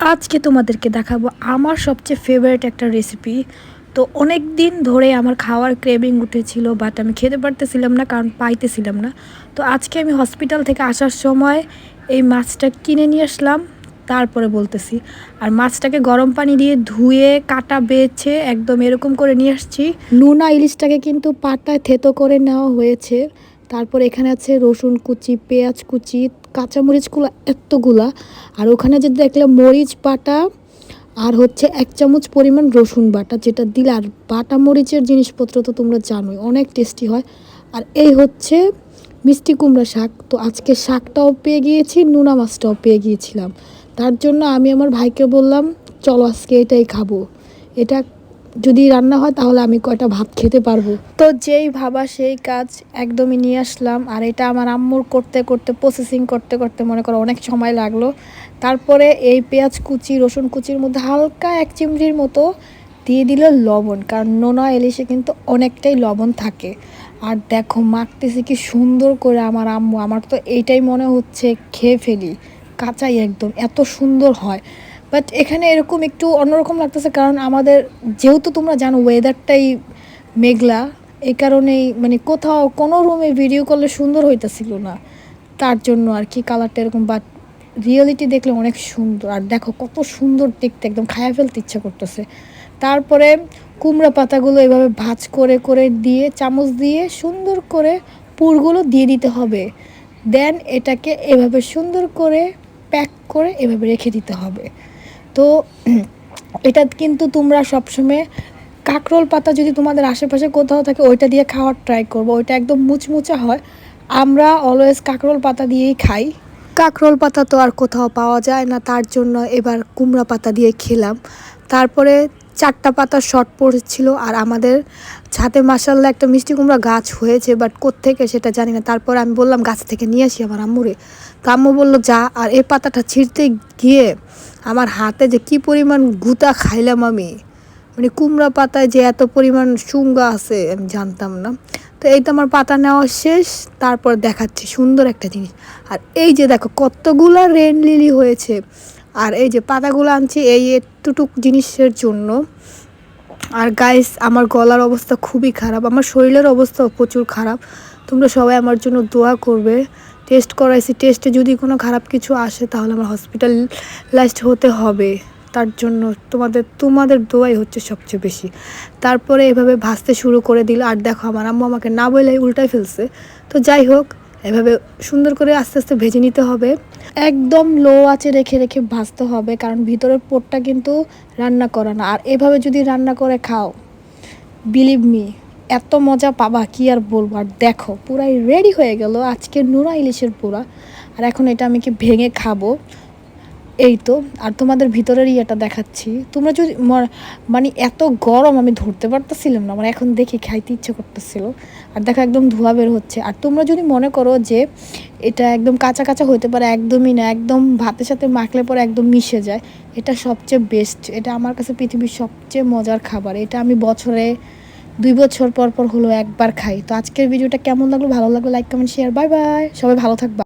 আজকে তোমাদেরকে দেখাবো আমার সবচেয়ে ফেভারিট একটা রেসিপি তো অনেক দিন ধরে আমার খাওয়ার ক্রেভিং উঠেছিল বাট আমি খেতে পারতেছিলাম না, কারণ পাইতেছিলাম না। তো আজকে আমি হসপিটাল থেকে আসার সময় এই মাছটা কিনে নিয়ে আসলাম, তারপরে বলতেছি। আর মাছটাকে গরম পানি দিয়ে ধুয়ে, কাটা, বেছে একদম এরকম করে নিয়ে আসছি। নুনা ইলিশটাকে কিন্তু পাটায় থেতো করে নেওয়া হয়েছে। তারপর এখানে আছে রসুন কুচি, পেঁয়াজ কুচি কাঁচামরিচগুলো এতগুলা। আর ওখানে যে দেখলে মরিচ বাটা আর হচ্ছে এক চামচ পরিমাণ রসুন বাটা যেটা দিলে, আর বাটা মরিচের জিনিসপত্র তো তোমরা জানোই, অনেক টেস্টি হয়। আর এই হচ্ছে মিষ্টি কুমড়া শাক। তো আজকে শাকটাও পেয়ে গিয়েছি, নুনা মাছটাও পেয়ে গিয়েছিলাম। তার জন্য আমি আমার ভাইকে বললাম, চলো আজকে এটাই খাব। এটা যদি রান্না হয় তাহলে আমি কয়টা ভাত খেতে পারব? তো যেই ভাবা সেই কাজ একদমই নিয়ে আসলাম। আর এটা আমার আম্মুর করতে করতে প্রসেসিং করতে করতে মনে করো অনেক সময় লাগল। তারপরে এই পেঁয়াজ কুচি, রসুন কুচির মধ্যে হালকা এক চিমড়ির মতো দিয়ে দিল লবণ। কারণ নোনা ইলিশে কিন্তু অনেকটাই লবণ থাকে। আর দেখো মাখতেছি কি সুন্দর করে আমার আম্মু। আমার তো এইটাই মনে হচ্ছে খেয়ে ফেলি। কাঁচাই একদম, এত সুন্দর হয়। বাট এখানে এরকম একটু অন্যরকম লাগতেছে কারণ আমাদের, যেহেতু তোমরা জানো ওয়েদারটাই মেঘলা এই কারণেই মানে কোথাও কোনো রুমে ভিডিও করলে সুন্দর হইতেছিল না। তার জন্য আর কি কালারটা এরকম বাট রিয়েলিটি দেখলে অনেক সুন্দর। আর দেখো কত সুন্দর দেখতে, একদম খায়া ফেলতে ইচ্ছা করতেছে। তারপরে কুমড়া পাতাগুলো এভাবে ভাজ করে করে দিয়ে, চামচ দিয়ে সুন্দর করে পুরগুলো দিয়ে দিতে হবে। দেন এটাকে এভাবে সুন্দর করে প্যাক করে এভাবে রেখে দিতে হবে। তো এটা কিন্তু তোমরা সবসময় কাঁকরোল পাতা যদি তোমাদের আশেপাশে কোথাও থাকে, ওইটা দিয়ে খাওয়ার ট্রাই করব। ওইটা একদম মুচমুচা হয়। আমরা অলওয়েজ কাঁকরোল পাতা দিয়েই খাই। কাঁকরোল পাতা তো আর কোথাও পাওয়া যায় না, তার জন্য এবার কুমড়া পাতা দিয়ে খেলাম। তারপরে চারটা পাতা শর্ট পড়েছিল আর আমাদের ছাদে মাসাল্লাহ একটা মিষ্টি কুমড়া গাছ হয়েছে বাট কোত্থেকে সেটা জানি না। তারপর আমি বললাম, গাছ থেকে নিয়ে আসি আমার আম্মুরে। তো আম্মু বলল, যা। আর এই পাতাটা ছিঁড়তে গিয়ে আমার হাতে যে কি পরিমাণ গুতা খাইলাম আমি। মানে কুমড়া পাতায় যে এত পরিমাণ সুঙ্গা আছে, আমি জানতাম না। তো এই তো আমার পাতা নেওয়া শেষ, তারপর দেখাচ্ছি সুন্দর একটা জিনিস। আর এই যে দেখো, কতগুলা রেন লিলি হয়েছে। আর এই যে পাতাগুলো আনছি, এই এতটুক জিনিসের জন্য। আর গাইস আমার গলার অবস্থা খুবই খারাপ, আমার শরীরের অবস্থাও প্রচুর খারাপ। তোমরা সবাই আমার জন্য দোয়া করবে। টেস্ট করাইছি টেস্টে যদি কোনো খারাপ কিছু আসে, তাহলে আমার হসপিটালাইজড হতে হবে। তার জন্য তোমাদের তোমাদের দোয়াই হচ্ছে সবচেয়ে বেশি। তারপরে এভাবে ভাজতে শুরু করে দিল। আর দেখো, আমার আম্মু আমাকে না বলে উল্টায় ফেলছে। তো যাই হোক, এভাবে সুন্দর করে আস্তে আস্তে ভেজে নিতে হবে। একদম লো আছে রেখে রেখে ভাজতে হবে, কারণ ভিতরের পোটটা কিন্তু রান্না করা না। আর এভাবে যদি রান্না করে খাও বিলিভ মি এত মজা পাবা, কি আর বলব? আর দেখো, পুরাই রেডি হয়ে গেল। আজকে নুরা ইলিশের পুরা আর এখন এটা আমি কি ভেঙে খাব? এই তো, আর তোমাদের ভিতরের ইয়েটা দেখাচ্ছি। তোমরা যদি মানে এত গরম আমি ধরতে পারতেছিলাম না মানে এখন দেখে খাইতে ইচ্ছে করতেছিল। আর দেখো একদম ধোয়া বের হচ্ছে। আর তোমরা যদি মনে করো যে এটা একদম কাঁচা কাঁচা হতে পারে, একদমই না, একদম ভাতের সাথে মাখলে পরে একদম মিশে যায়, এটা সবচেয়ে বেস্ট এটা আমার কাছে পৃথিবীর সবচেয়ে মজার খাবার। এটা আমি বছরে দুই বছর পর পর হলো একবার খাই। তো আজকের ভিডিওটা কেমন লাগল? ভালো লাগল like comment share bye bye সবাই ভালো থাকবা।